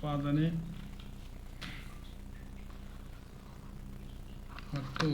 ಉತ್ಪಾದನೆ ಮತ್ತು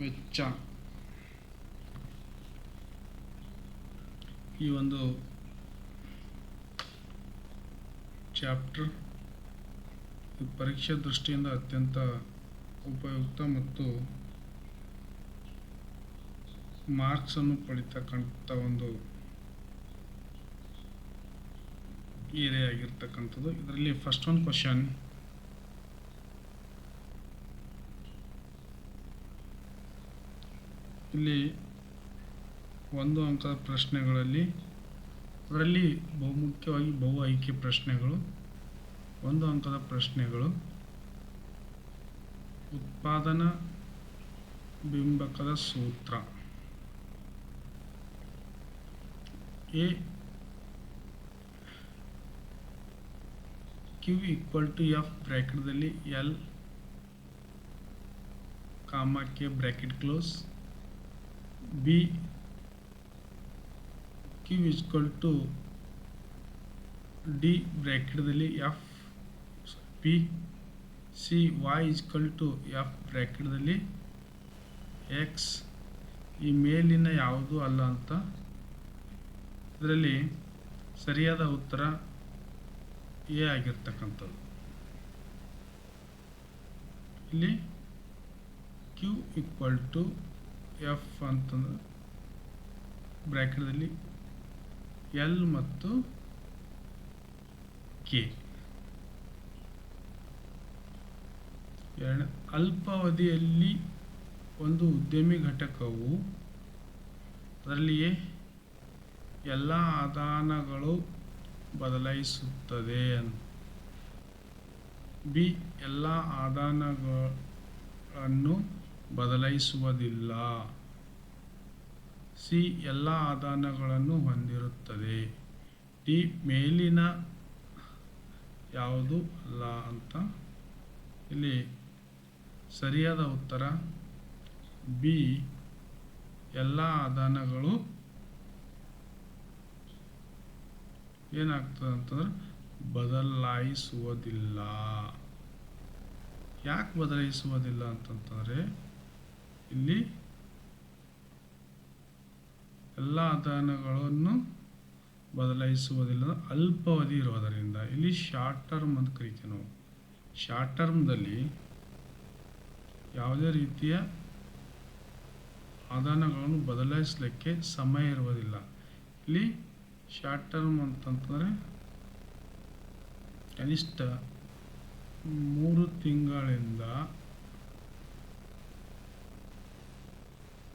ವೆಚ್ಚ. ಈ ಒಂದು ಚಾಪ್ಟರ್ ಪರೀಕ್ಷಾ ದೃಷ್ಟಿಯಿಂದ ಅತ್ಯಂತ ಉಪಯುಕ್ತ ಮತ್ತು ಮಾರ್ಕ್ಸನ್ನು ಪಡಿತಕ್ಕಂಥ ಒಂದು ಏರಿಯಾ ಆಗಿರ್ತಕ್ಕಂಥದ್ದು. ಇದರಲ್ಲಿ ಫಸ್ಟ್ ಒಂದು ಕ್ವಶನ್ ಇಲ್ಲಿ ಒಂದು ಅಂಕದ ಪ್ರಶ್ನೆಗಳಲ್ಲಿ, ಅದರಲ್ಲಿ ಬಹುಮುಖ್ಯವಾಗಿ ಬಹು ಆಯ್ಕೆ ಪ್ರಶ್ನೆಗಳು, ಒಂದು ಅಂಕದ ಪ್ರಶ್ನೆಗಳು, ಉತ್ಪಾದನಾ ಬಿಂಬಕದ ಸೂತ್ರ. A Q equal to F ಬ್ರ್ಯಾಕೆಟ್ದಲ್ಲಿ L comma K bracket close B Q equal to D ಬ್ರ್ಯಾಕೆಟ್ದಲ್ಲಿ F P C Y equal to F ಬ್ರ್ಯಾಕೆಟ್ದಲ್ಲಿ X ಈ ಮೇಲಿನ ಯಾವುದು ಅಲ್ಲ ಅಂತ. ಇದರಲ್ಲಿ ಸರಿಯಾದ ಉತ್ತರ ಎ ಆಗಿರ್ತಕ್ಕಂಥದ್ದು. ಇಲ್ಲಿ ಕ್ಯೂ ಈಕ್ವಲ್ ಟು ಎಫ್ ಅಂತಂದ್ರೆ ಬ್ರ್ಯಾಕೆಟ್ದಲ್ಲಿ ಎಲ್ ಮತ್ತು ಕೆ ಎರಡನೇ ಅಲ್ಪಾವಧಿಯಲ್ಲಿ ಒಂದು ಉದ್ಯಮಿ ಘಟಕವು ಅದರಲ್ಲಿಯೇ ಎಲ್ಲ ಆದಾನಗಳು ಬದಲಾಯಿಸುತ್ತದೆ ಬಿ, ಎಲ್ಲ ಆದಾನಗಳನ್ನು ಬದಲಾಯಿಸುವುದಿಲ್ಲ. ಸಿ, ಎಲ್ಲ ಆದಾನಗಳನ್ನು ಹೊಂದಿರುತ್ತದೆ. ಡಿ, ಮೇಲಿನ ಯಾವುದು ಅಲ್ಲ ಅಂತ. ಇಲ್ಲಿ ಸರಿಯಾದ ಉತ್ತರ. ಬಿ, ಎಲ್ಲ ಆದಾನಗಳು ಏನಾಗ್ತದೆ ಅಂತಂದ್ರೆ ಬದಲಾಯಿಸುವುದಿಲ್ಲ. ಯಾಕೆ ಬದಲಾಯಿಸುವುದಿಲ್ಲ ಅಂತಂತಂದರೆ ಇಲ್ಲಿ ಎಲ್ಲ ಆದಾನಗಳನ್ನು ಬದಲಾಯಿಸುವುದಿಲ್ಲ, ಅಲ್ಪಾವಧಿ ಇರೋದರಿಂದ ಇಲ್ಲಿ ಶಾರ್ಟ್ ಟರ್ಮ್ ಅಂತ ಕರಿತೀವಿ ನಾವು. ಶಾರ್ಟ್ ಟರ್ಮ್ದಲ್ಲಿ ಯಾವುದೇ ರೀತಿಯ ಆದಾನಗಳನ್ನು ಬದಲಾಯಿಸಲಿಕ್ಕೆ ಸಮಯ ಇರುವುದಿಲ್ಲ. ಇಲ್ಲಿ ಶಾರ್ಟ್ ಟರ್ಮ್ ಅಂತಂತಂದರೆ, ಕನಿಷ್ಠ ಮೂರು ತಿಂಗಳಿಂದ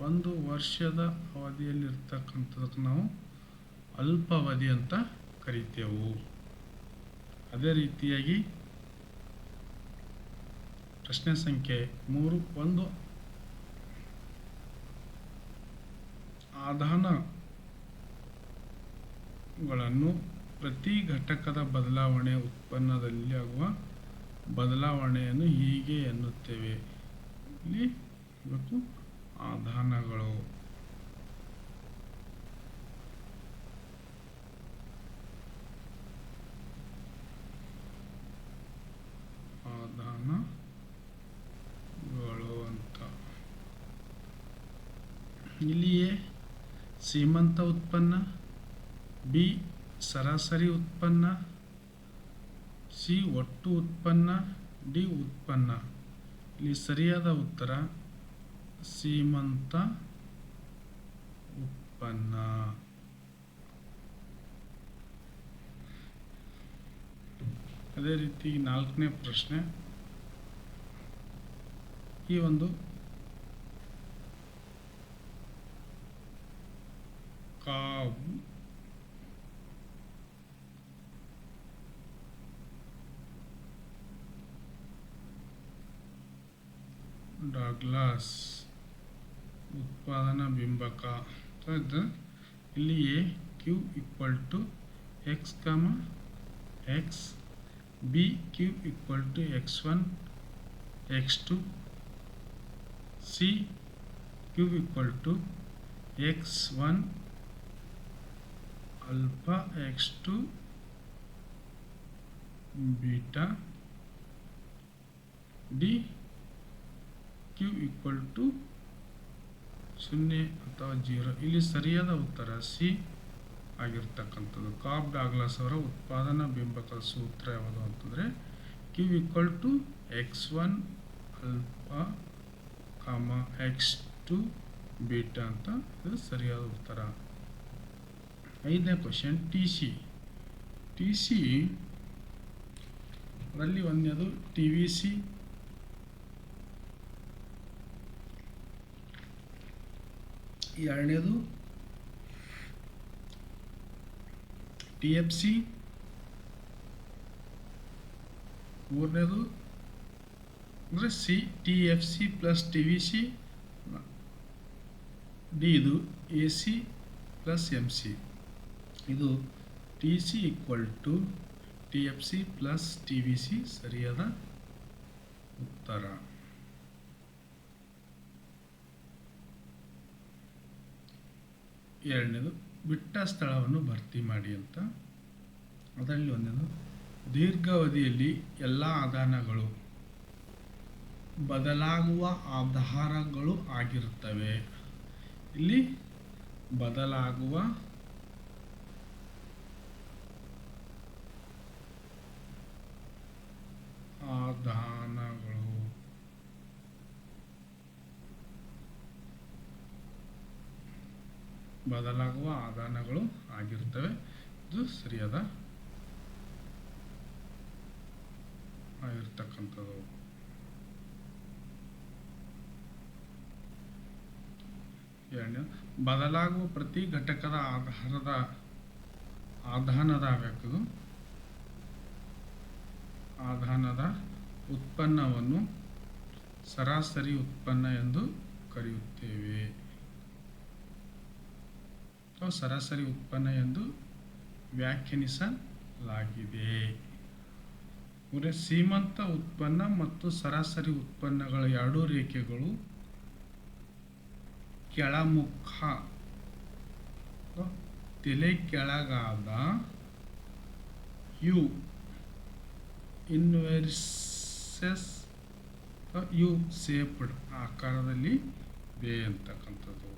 ಒಂದು ವರ್ಷದ ಅವಧಿಯಲ್ಲಿರ್ತಕ್ಕಂಥದಕ್ಕೆ ನಾವು ಅಲ್ಪಾವಧಿ ಅಂತ ಕರಿತೇವು. ಅದೇ ರೀತಿಯಾಗಿ ಪ್ರಶ್ನೆ ಸಂಖ್ಯೆ ಮೂರು ಒಂದು. ಆದಾನಗಳನ್ನು ಪ್ರತಿ ಘಟಕದ ಬದಲಾವಣೆ ಉತ್ಪನ್ನದಲ್ಲಿ ಆಗುವ ಬದಲಾವಣೆಯನ್ನು ಹೀಗೆ ಎನ್ನುತ್ತೇವೆ. ಇಲ್ಲಿ ಇವತ್ತು ಆಧಾನಗಳು. ಆಧಾನಗಳು ಅಂತ. ಇಲ್ಲಿಯೇ ಸೀಮಂತ ಉತ್ಪನ್ನ ಬಿ ಸರಾಸರಿ ಉತ್ಪನ್ನ, ಸಿ ಒಟ್ಟು ಉತ್ಪನ್ನ, ಡಿ ಉತ್ಪನ್ನ. ಇಲ್ಲಿ ಸರಿಯಾದ ಉತ್ತರ, ಸೀಮಂತ ಉತ್ಪನ್ನ. ಅದೇ ರೀತಿ ನಾಲ್ಕನೇ ಪ್ರಶ್ನೆ. ಈ ಒಂದು ಡಾಗ್ಲಾಸ್ ಉತ್ಪಾದನಾ ಬಿಂಬಕ ಇದು ಇಲ್ಲಿ A Q equal to X comma X B Q equal to X one X two C Q equal to X one alpha X two beta D Q equal to ಸೊನ್ನೆ ಅಥವಾ ಜೀರೋ. ಇಲ್ಲಿ ಸರಿಯಾದ ಉತ್ತರ ಸಿ ಆಗಿರ್ತಕ್ಕಂಥದ್ದು. ಕಾಬ್ ಡಾಗ್ಲಾಸ್ ಅವರ ಉತ್ಪಾದನಾ ಬಿಂಬಕದ ಸೂತ್ರ ಯಾವುದು ಅಂತಂದರೆ Q equal to X one alpha comma X two beta ಅಂತ ಇದು ಸರಿಯಾದ ಉತ್ತರ. ಐದನೇ question T C T C ಅದರಲ್ಲಿ ಒಂದನೇದು ಟಿ ವಿ ಸಿ ಎರಡನೇದು ಟಿ ಎಫ್ ಸಿ. ಮೂರನೇದು ಅಂದರೆ C, T F C plus T V C. D ಇದು A C plus M C. ಇದು T C equal to T F C plus T V C ಸರಿಯಾದ ಉತ್ತರ. ಎರಡನೇದು, ಬಿಟ್ಟ ಸ್ಥಳವನ್ನು ಭರ್ತಿ ಮಾಡಿ ಅಂತ. ಅದರಲ್ಲಿ ಒಂದೇನು, ದೀರ್ಘಾವಧಿಯಲ್ಲಿ ಎಲ್ಲ ಆಧಾರಗಳು ಬದಲಾಗುವ ಆಧಾರಗಳು ಆಗಿರುತ್ತವೆ. ಇಲ್ಲಿ ಬದಲಾಗುವ ಆದಾನಗಳು ಬದಲಾಗುವ ಆದಾನಗಳು ಆಗಿರುತ್ತವೆ. ಇದು ಸರಿಯಾದ ಆಗಿರ್ತಕ್ಕಂಥದ್ದು. ಎರಡನೇ, ಬದಲಾಗುವ ಪ್ರತಿ ಘಟಕದ ಆಧಾರದ ಆಧಾನದ ಆಗಬೇಕು ಆಧಾನದ ಉತ್ಪನ್ನವನ್ನು ಸರಾಸರಿ ಉತ್ಪನ್ನ ಎಂದು ಕರೆಯುತ್ತೇವೆ. ಅಥವಾ ಸರಾಸರಿ ಉತ್ಪನ್ನ ಎಂದು ವ್ಯಾಖ್ಯಾನಿಸಲಾಗಿದೆ. ಅಂದರೆ ಸೀಮಂತ ಉತ್ಪನ್ನ ಮತ್ತು ಸರಾಸರಿ ಉತ್ಪನ್ನಗಳ ಎರಡೂ ರೇಖೆಗಳು ಕೆಳಮುಖ ತಲೆ ಕೆಳಗಾದ ಯು ಇನ್ವೆರ್ಸಸ್ ಯು ಸೇಪ್ಡ್ ಆಕಾರದಲ್ಲಿ ಬೇ ಅಂತಕ್ಕಂಥದ್ದು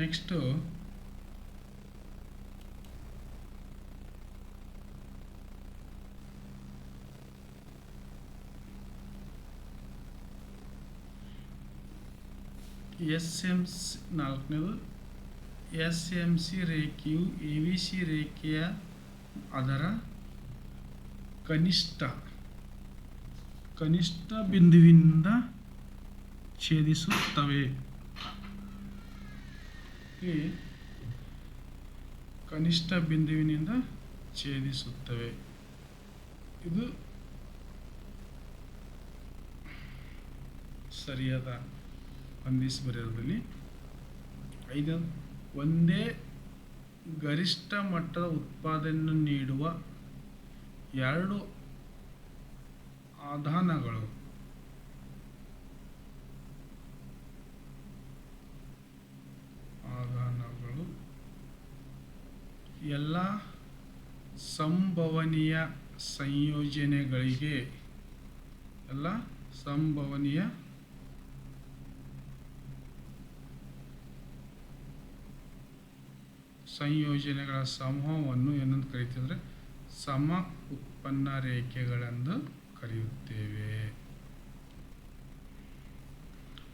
ನೆಕ್ಸ್ಟು ಎಸ್ ಎಂ ಸಿ ನಾಲ್ಕನೇದು ಎಸ್ ಎಂ ಸಿ ರೇಖೆಯು ಎ ವಿ ಸಿ ರೇಖೆಯ ಅದರ ಕನಿಷ್ಠ ಕನಿಷ್ಠ ಬಿಂದುವಿನಿಂದ ಛೇದಿಸುತ್ತವೆ. ಈ ಕನಿಷ್ಠ ಬಿಂದುವಿನಿಂದ ಛೇದಿಸುತ್ತವೆ. ಇದು ಸರಿಯಾದ ಹೊಂದಿಸಿ ಬರೆಯೋದ್ರಲ್ಲಿ ಐದು, ಒಂದೇ ಗರಿಷ್ಠ ಮಟ್ಟದ ಉತ್ಪಾದನೆಯನ್ನು ನೀಡುವ ಎರಡು ಆಧಾನಗಳು ಆಧಾನಗಳು ಎಲ್ಲ ಸಂಭವನೀಯ ಸಂಯೋಜನೆಗಳಿಗೆ, ಎಲ್ಲ ಸಂಭವನೀಯ ಸಂಯೋಜನೆಗಳ ಸಮೂಹವನ್ನು ಏನಂತ ಕರಿತೀವಿ ಸಮ ಉತ್ಪನ್ನ ರೇಖೆಗಳೆಂದು ಕರೆಯುತ್ತೇವೆ.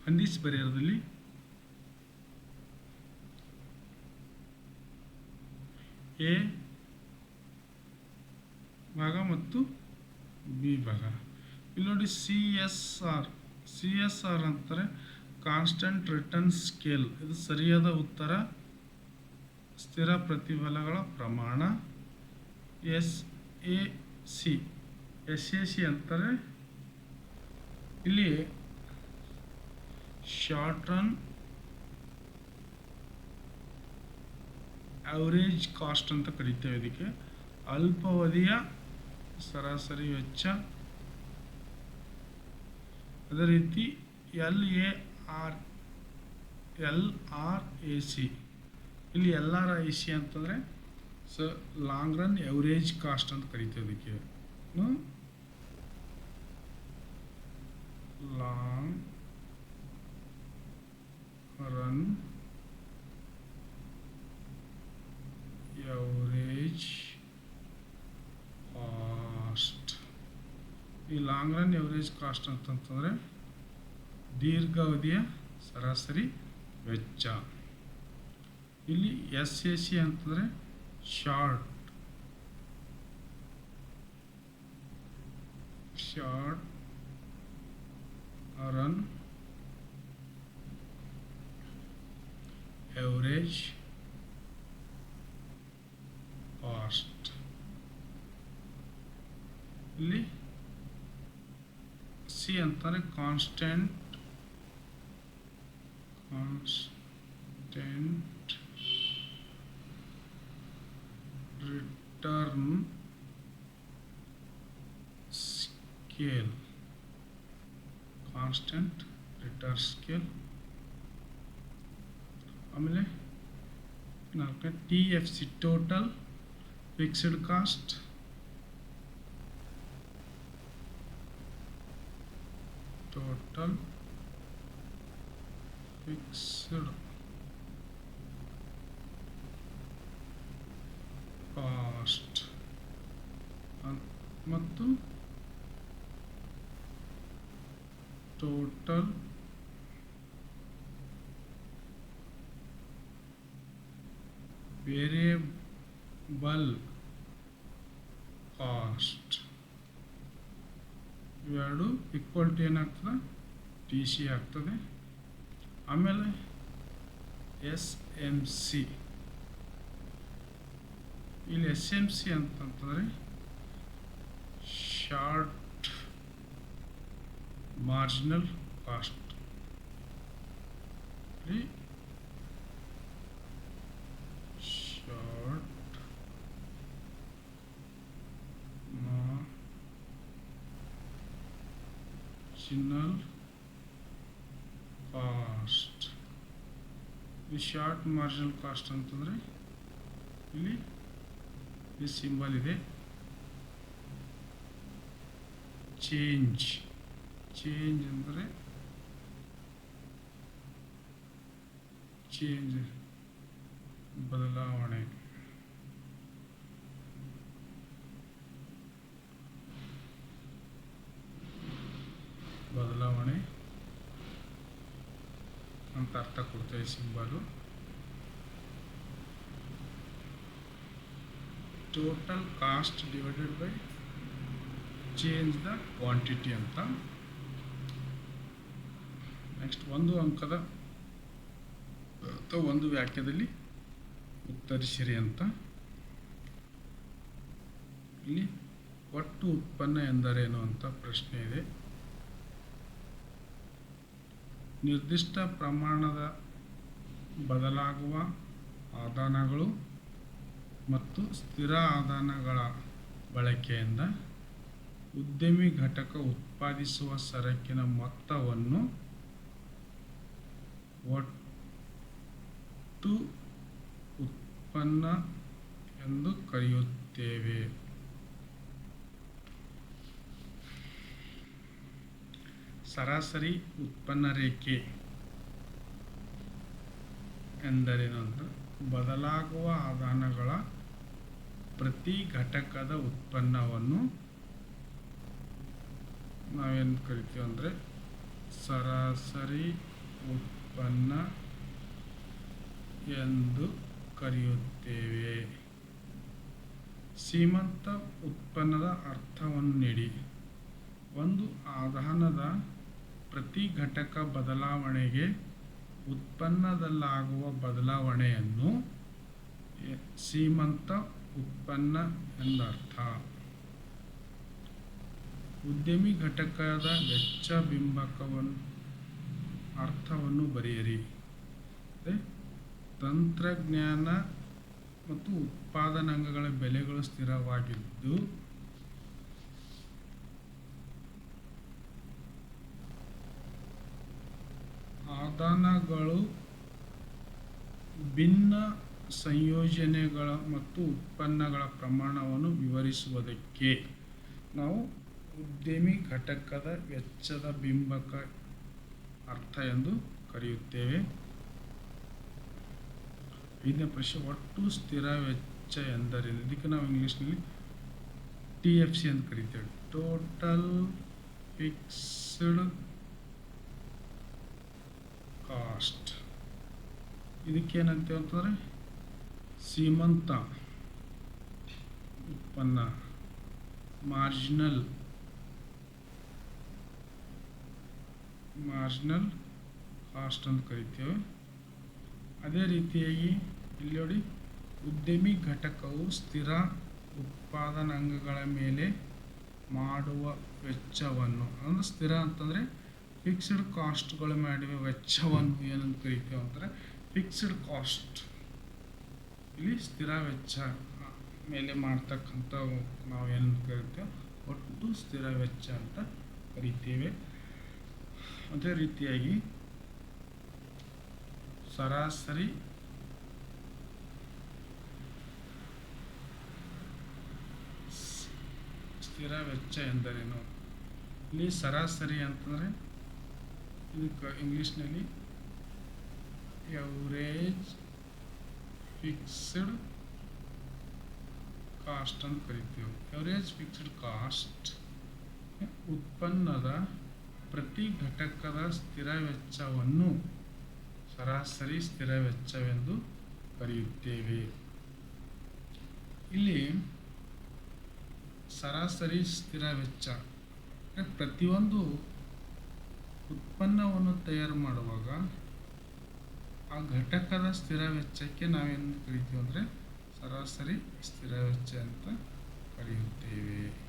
ಹಂದಿಸ್ ಬರೆಯೋದ್ರಲ್ಲಿ ಎ ಭಾಗ ಮತ್ತು ಬಿ ಭಾಗ. ಇಲ್ಲಿ ನೋಡಿ C S R. C S R ಅಂತಾರೆ ಕಾನ್ಸ್ಟೆಂಟ್ ರಿಟರ್ನ್ ಸ್ಕೇಲ್. ಇದು ಸರಿಯಾದ ಉತ್ತರ. ಸ್ಥಿರ ಪ್ರತಿಫಲಗಳ ಪ್ರಮಾಣ. S A C. S A C ಅಂತಾರೆ. ಇಲ್ಲಿ ಶಾರ್ಟ್ ರನ್ ಅವರೇಜ್ ಕಾಸ್ಟ್ ಅಂತ ಕರಿತೇವೆ ಇದಕ್ಕೆ. ಅಲ್ಪಾವಧಿಯ ಸರಾಸರಿ ವೆಚ್ಚ. ಅದೇ ರೀತಿ L A R L R A C ಇಲ್ಲಿ ಎಲ್ ಆರ್ ಐ ಸಿ ಅಂತಂದರೆ so long run average cost ಅಂತ ಕರಿತೇವೆ ಅದಕ್ಕೆ ಲಾಂಗ್ ರನ್ ಎವರೇಜ್ ಕಾಸ್ಟ್ ಈ ಲಾಂಗ್ ರನ್ ಎವರೇಜ್ ಕಾಸ್ಟ್ ಅಂತಂತಂದರೆ ದೀರ್ಘಾವಧಿಯ ಸರಾಸರಿ ವೆಚ್ಚ. ಇಲ್ಲಿ ಎಸ್ ಎ ಸಿ ಅಂತಂದರೆ short short run average cost ಇಲ್ಲಿ ಸಿ ಅಂತಾರೆ constant constant return scale constant return scale ಆಮೇಲೆ ನಾಲ್ಕು T F C total fixed cost total fixed cost ಮತ್ತು ಟೋಟಲ್ ವೇರಿಯಬಲ್ ಕಾಸ್ಟ್ ಇವೆರಡು ಈಕ್ವಲ್ ಟು ಏನಾಗ್ತದೆ? ಟಿ ಸಿ ಆಗ್ತದೆ. ಆಮೇಲೆ ಎಸ್ ಎಂ ಸಿ ಇಲ್ಲಿ ಎಸ್ ಎಂ ಸಿ ಅಂತಂತಂದರೆ short marginal cost short marginal cost ಈ ಶಾರ್ಟ್ ಮಾರ್ಜಿನಲ್ ಕಾಸ್ಟ್ ಅಂತಂದರೆ ಇಲ್ಲಿ ಈ ಸಿಂಬಲ್ ಇದೆ. ಚೇಂಜ್ ಚೇಂಜ್ ಅಂದರೆ ಚೇಂಜ್ ಬದಲಾವಣೆ. ಅರ್ಥ ಕೊಡ್ತೇವೆ symbol. Total cost divided by change the quantity ಅಂತ. ನೆಕ್ಸ್ಟ್ ಒಂದು ಅಂಕದ, ಅಥವಾ ಒಂದು ವಾಕ್ಯದಲ್ಲಿ ಉತ್ತರಿಸಿರಿ ಅಂತ. ಇಲ್ಲಿ ಒಟ್ಟು ಉತ್ಪನ್ನ ಎಂದರೇನು ಅಂತ ಪ್ರಶ್ನೆ ಇದೆ. ನಿರ್ದಿಷ್ಟ ಪ್ರಮಾಣದ ಬದಲಾಗುವ ಆದಾನಗಳು ಮತ್ತು ಸ್ಥಿರ ಆದಾನಗಳ ಬಳಕೆಯಿಂದ ಉದ್ಯಮಿ ಘಟಕ ಉತ್ಪಾದಿಸುವ ಸರಕಿನ ಮೊತ್ತವನ್ನು ಒಟ್ಟು ಉತ್ಪನ್ನ ಎಂದು ಕರೆಯುತ್ತೇವೆ. ಸರಾಸರಿ ಉತ್ಪನ್ನ ರೇಖೆ ಎಂದರೇನು ಅಂದ್ರೆ ಬದಲಾಗುವ ಆದಾನಗಳ ಪ್ರತಿ ಘಟಕದ ಉತ್ಪನ್ನವನ್ನು ನಾವೇನು ಕರಿತೀವಿ ಅಂದರೆ ಸರಾಸರಿ ಉತ್ಪನ್ನ ಎಂದು ಕರೆಯುತ್ತೇವೆ. ಸೀಮಂತ ಉತ್ಪನ್ನದ ಅರ್ಥವನ್ನು ನೀಡಿ. ಒಂದು ಆದಾನದ ಪ್ರತಿ ಘಟಕ ಬದಲಾವಣೆಗೆ ಉತ್ಪನ್ನದಲ್ಲಾಗುವ ಬದಲಾವಣೆಯನ್ನು ಸೀಮಂತ ಉತ್ಪನ್ನ ಎಂದರ್ಥ. ಉದ್ಯಮಿ ಘಟಕದ ವೆಚ್ಚ ಬಿಂಬಕವನ್ನು ಅರ್ಥವನ್ನು ಬರೆಯಿರಿ. ತಂತ್ರಜ್ಞಾನ ಮತ್ತು ಉತ್ಪಾದನಾಂಗಗಳ ಬೆಲೆಗಳು ಸ್ಥಿರವಾಗಿದ್ದು ಸಾಧನಗಳು ಭಿನ್ನ ಸಂಯೋಜನೆಗಳ ಮತ್ತು ಉತ್ಪನ್ನಗಳ ಪ್ರಮಾಣವನ್ನು ವಿವರಿಸುವುದಕ್ಕೆ. ನಾವು ಉದ್ಯಮಿ ಘಟಕದ ವೆಚ್ಚದ ಬಿಂಬಕ ಅರ್ಥ ಎಂದು ಕರೆಯುತ್ತೇವೆ. ಐದನೇ ಪ್ರಶ್ನೆ, ಒಟ್ಟು ಸ್ಥಿರ ವೆಚ್ಚ ಎಂದರೇನು? ಇದಕ್ಕೆ ನಾವು ಇಂಗ್ಲೀಷ್ನಲ್ಲಿ ಟಿ ಎಫ್ ಸಿ ಅಂತ ಕರಿತೇವೆ. Total fixed cost. ಇದಕ್ಕೇನಂತೇವೆ ಅಂತಂದರೆ ಸೀಮಂತ ಉತ್ಪನ್ನ ಮಾರ್ಜಿನಲ್ ಮಾರ್ಜಿನಲ್ ಕಾಸ್ಟ್ ಅಂತ ಕರಿತೇವೆ. ಅದೇ ರೀತಿಯಾಗಿ ಇಲ್ಲಿ ನೋಡಿ, ಉದ್ಯಮಿ ಘಟಕವು ಸ್ಥಿರ ಉತ್ಪಾದನಾಂಗಗಳ ಮೇಲೆ ಮಾಡುವ ವೆಚ್ಚವನ್ನು, ಅಂದ್ರೆ ಸ್ಥಿರ ಅಂತಂದರೆ ಫಿಕ್ಸ್ಡ್ ಕಾಸ್ಟ್ಗಳ ಮಾಡಿವೆ ವೆಚ್ಚವನ್ನು ಏನಂತ ಕರಿತೇವೆ ಅಂದರೆ ಫಿಕ್ಸ್ಡ್ ಕಾಸ್ಟ್ ಇಲ್ಲಿ ಸ್ಥಿರ ವೆಚ್ಚ ಮೇಲೆ ಮಾಡ್ತಕ್ಕಂಥ ನಾವು ಏನಂತ ಕರಿತೇವೆ ಒಟ್ಟು ಸ್ಥಿರ ವೆಚ್ಚ ಅಂತ ಕರಿತೇವೆ. ಅದೇ ರೀತಿಯಾಗಿ ಸರಾಸರಿ ಸ್ಥಿರ ವೆಚ್ಚ ಎಂದರೇನು? ಇಲ್ಲಿ ಸರಾಸರಿ ಅಂತಂದರೆ ಇದಕ್ಕೆ ಇಂಗ್ಲೀಷ್ನಲ್ಲಿ ಎವರೇಜ್ ಫಿಕ್ಸ್ಡ್ ಕಾಸ್ಟ್ ಅಂತ ಕರಿತೀವಿ ಎವರೇಜ್ ಫಿಕ್ಸ್ಡ್ ಕಾಸ್ಟ್ ಉತ್ಪನ್ನದ ಪ್ರತಿ ಘಟಕದ ಸ್ಥಿರ ವೆಚ್ಚವನ್ನು ಸರಾಸರಿ ಸ್ಥಿರ ವೆಚ್ಚವೆಂದು ಕರೆಯುತ್ತೇವೆ. ಇಲ್ಲಿ ಸರಾಸರಿ ಸ್ಥಿರ ವೆಚ್ಚ ಪ್ರತಿಯೊಂದು ಉತ್ಪನ್ನವನ್ನು ತಯಾರು ಮಾಡುವಾಗ ಆ ಘಟಕದ ಸ್ಥಿರ ವೆಚ್ಚಕ್ಕೆ ನಾವೇನು ಕರಿತೀವಿ ಅಂದರೆ ಸರಾಸರಿ ಸ್ಥಿರ ವೆಚ್ಚ ಅಂತ ಕರೆಯುತ್ತೇವೆ.